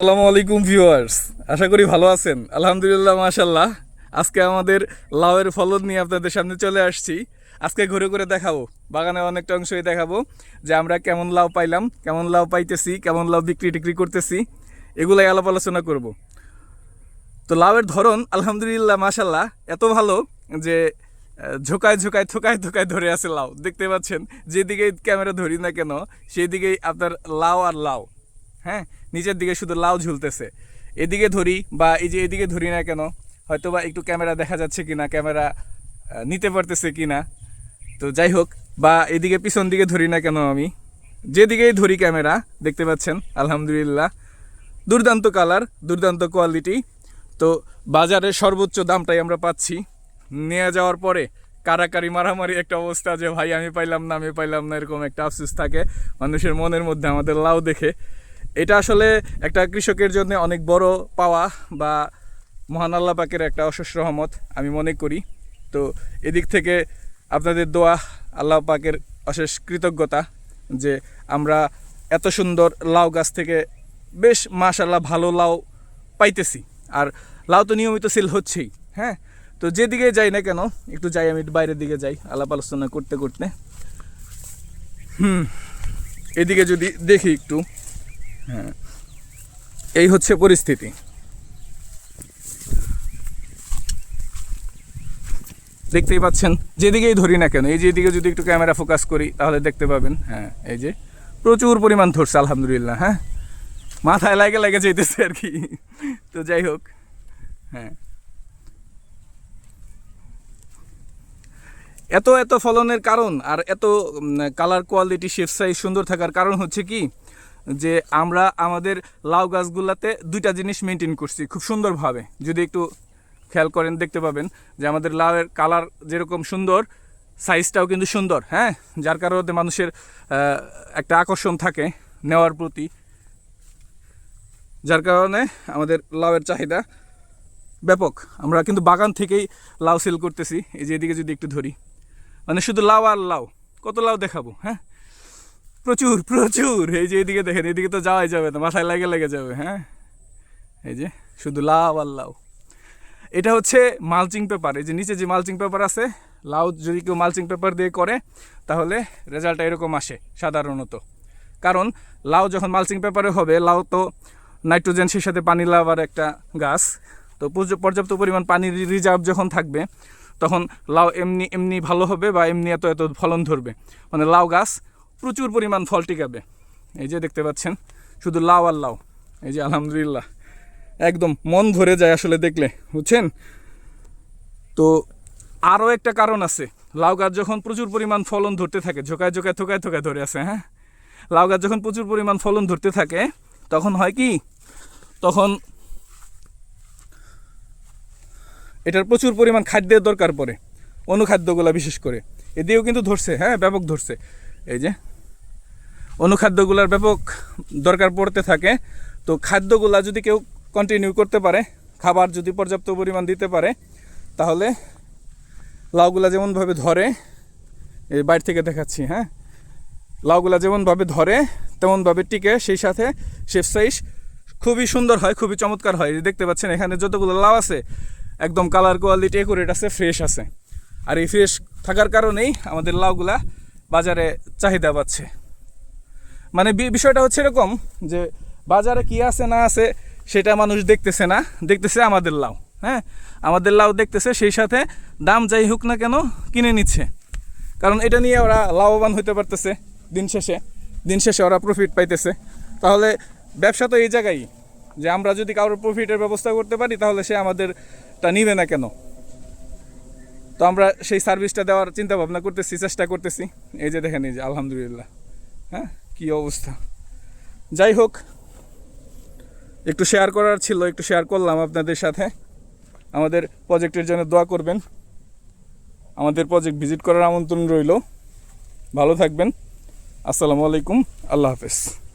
আসসালামু আলাইকুম ভিউয়ার্স, আশা করি ভালো আছেন। আলহামদুলিল্লাহ মাশাল্লাহ আজকে আমাদের লাউয়ের ফলন নিয়ে আপনাদের সামনে চলে আসছি। আজকে ঘুরে ঘুরে দেখাবো, বাগানে অনেকটা অংশই দেখাবো যে আমরা কেমন লাউ পাইলাম, কেমন লাউ পাইতেছি, কেমন লাউ বিক্রি টিক্রি করতেছি, এগুলাই আলাপ আলোচনা করব। তো লাউয়ের ধরন, আলহামদুলিল্লাহ মাশাল্লাহ এত ভালো যে ঝোকায় ঝোকায়, থোকায় থোকায় ধরে আছে লাউ। দেখতে পাচ্ছেন, যেদিকেই ক্যামেরা ধরি না কেন সেই দিকেই আপনার লাউ আর লাউ। হ্যাঁ? নিচের দিকে শুধু লাউ ঝুলতেছে। এদিকে ধরি বা এই যে এদিকে ধরি না কেন হয়তো বা একটু ক্যামেরা দেখা যাচ্ছে কিনা, ক্যামেরা নিতে পারতেছে কিনা। তো যাই হোক, বা এদিকে পিছন দিকে ধরি না কেন আমি? যেদিকেই ধরি ক্যামেরা, দেখতে পাচ্ছেন? আলহামদুলিল্লাহ। দুর্দান্ত কালার, দুর্দান্ত কোয়ালিটি। তো বাজারের সর্বোচ্চ দামটাই আমরা পাচ্ছি। নিয়ে যাওয়ার পরে কারাকারি মারামারি একটা অবস্থা যে, ভাই, আমি পাইলাম না, আমি পাইলাম না, এরকম একটা আফসোস থাকে। মানুষের মনের মধ্যে আমাদের লাউ দেখে। এটা আসলে একটা কৃষকের জন্য অনেক বড় পাওয়া বা মহান আল্লাহ পাকের একটা অশেষ রহমত, আমি মনে করি। তো এদিক থেকে আপনাদের দোয়া আল্লাহ পাকের অশেষ কৃতজ্ঞতা যে আমরা এত সুন্দর লাউ গাছ থেকে বেশ মাশাল্লাহ ভালো লাউ পাইতেছি। আর লাউ তো নিয়মিত সেল হচ্ছেই হ্যাঁ? তো যেদিকে যাই না কেন, একটু যাই, আমি বাইরের দিকে যাই, আলাপ আলোচনা করতে করতে। হুম, এদিকে যদি দেখি একটু। হ্যাঁ। এই হচ্ছে পরিস্থিতি। দেখতেই পাচ্ছেন, যেদিকেই ধরি না কেন, এই যেদিকে যদি একটু ক্যামেরা ফোকাস করি, তাহলে দেখতে পাবেন হ্যাঁ এই যে প্রচুর পরিমাণ ধরছে, আলহামদুলিল্লাহ হ্যাঁ। মাথায় লাগে লাগে যেতেছে আর কি। তো যাই হোক হ্যাঁ। এত এত ফলনের কারণ আর এত কালার কোয়ালিটি শেপ সাইজ সুন্দর থাকার কারণ হচ্ছে কি যে আমরা আমাদের লাউ গাছগুলাতে দুইটা জিনিস মেনটেন করছি খুব সুন্দরভাবে। যদি একটু খেয়াল করেন, দেখতে পাবেন যে আমাদের লাউয়ের কালার যেরকম সুন্দর সাইজটাও কিন্তু সুন্দর হ্যাঁ? যার কারণে মানুষের একটা আকর্ষণ থাকে নেওয়ার প্রতি। যার কারণে আমাদের লাউয়ের চাহিদা ব্যাপক। আমরা কিন্তু বাগান থেকেই লাউ সেল করতেছি। এই যে এদিকে যদি একটু ধরি মানে শুধু লাউ আর লাউ, কত লাউ দেখাবো হ্যাঁ? প্রচুর প্রচুর। এই যে এদিকে দেখেন, এদিকে তো যাওয়াই যাবে না, মাথায় লাগে লেগে যাবে হ্যাঁ? এই যে, শুধু লাউ আর লাউ। এটা হচ্ছে মালচিং পেপার। এই যে নিচে যে মালচিং পেপার আছে, লাউ যদি কেউ মালচিং পেপার দিয়ে করে, তাহলে রেজাল্টটা এরকম আসে, সাধারণত। কারণ লাউ যখন মালচিং পেপারে হবে, লাউ তো নাইট্রোজেন, সেই সাথে পানি লাভার একটা গাছ। তো পর্যাপ্ত পরিমাণ পানির রিজার্ভ যখন থাকবে, তখন লাউ এমনি এমনি ভালো হবে বা এমনি এত এত ফলন ধরবে। মানে লাউ গাছ প্রচুর পরিমাণ ফল টিকাবে। এই যে দেখতে পাচ্ছেন, শুধু লাউ আর লাউ। এই যে আলহামদুলিল্লাহ, একদম মন ভরে যায় আসলে দেখলে, বুঝছেন? তো আরও একটা কারণ আছে, লাউ গাছ যখন প্রচুর পরিমাণ ফলন ধরতে থাকে, ঝোকায় ঝোকায় থোকায় থোকায় ধরে আছে হ্যাঁ? লাউ গাছ যখন প্রচুর পরিমাণ ফলন ধরতে থাকে, তখন হয় কি? তখন এটার প্রচুর পরিমাণ খাদ্যের দরকার পড়ে, অনুখাদ্যগুলা বিশেষ করে। এদিকেও কিন্তু ধরছে হ্যাঁ? ব্যাপক ধরছে। এই যে অনুখাদ্যগুলার ব্যাপক দরকার পড়তে থাকে। তো খাদ্যগুলা যদি কেউ কন্টিনিউ করতে পারে, খাবার যদি পর্যাপ্ত পরিমাণ দিতে পারে, তাহলে লাউগুলা যেমনভাবে ধরে এই বাইরে থেকে দেখাচ্ছি হ্যাঁ? লাউগুলা যেমনভাবে ধরে, তেমনভাবে টিকে, সেই সাথে শেপ সাইজ খুবই সুন্দর হয়, খুবই চমৎকার হয়। দেখতে পাচ্ছেন, এখানে যতগুলো লাউ আছে, একদম কালার কোয়ালিটি একুরেট আছে ফ্রেশ আছে। আর এই ফ্রেশ থাকার কারণেই আমাদের লাউগুলা বাজারে চাহিদা পাচ্ছে মানে বিষয়টা হচ্ছে এরকম যে বাজারে কি আছে না আছে সেটা মানুষ দেখতেছে না, দেখতেছে আমাদের লাউ হ্যাঁ? আমাদের লাউ দেখতেছে, সেই সাথে দাম যাই হোক না কেন কিনে নিচ্ছে। কারণ এটা নিয়ে ওরা লাভবান হতে পারতেছে দিন শেষে দিন শেষে ওরা প্রফিট পাইতেছে। তাহলে ব্যবসা তো এই জায়গায় যে আমরা যদি কারোর প্রফিটের ব্যবস্থা করতে পারি, তাহলে সে আমাদেরটা নিবে না কেন? তো আমরা সেই সার্ভিসটা দেওয়ার চিন্তা ভাবনা করতেছি, চেষ্টা করতেছি। এই যে দেখেন, এই যে আলহামদুলিল্লাহ হ্যাঁ? কী অবস্থা? যাই হোক, একটু শেয়ার করার ছিল, একটু শেয়ার করলাম আপনাদের সাথে। আমাদের প্রজেক্টের জন্য দোয়া করবেন। আমাদের প্রজেক্ট ভিজিট করার আমন্ত্রণ রইল। ভালো থাকবেন। আসসালামু আলাইকুম। আল্লাহ হাফেজ।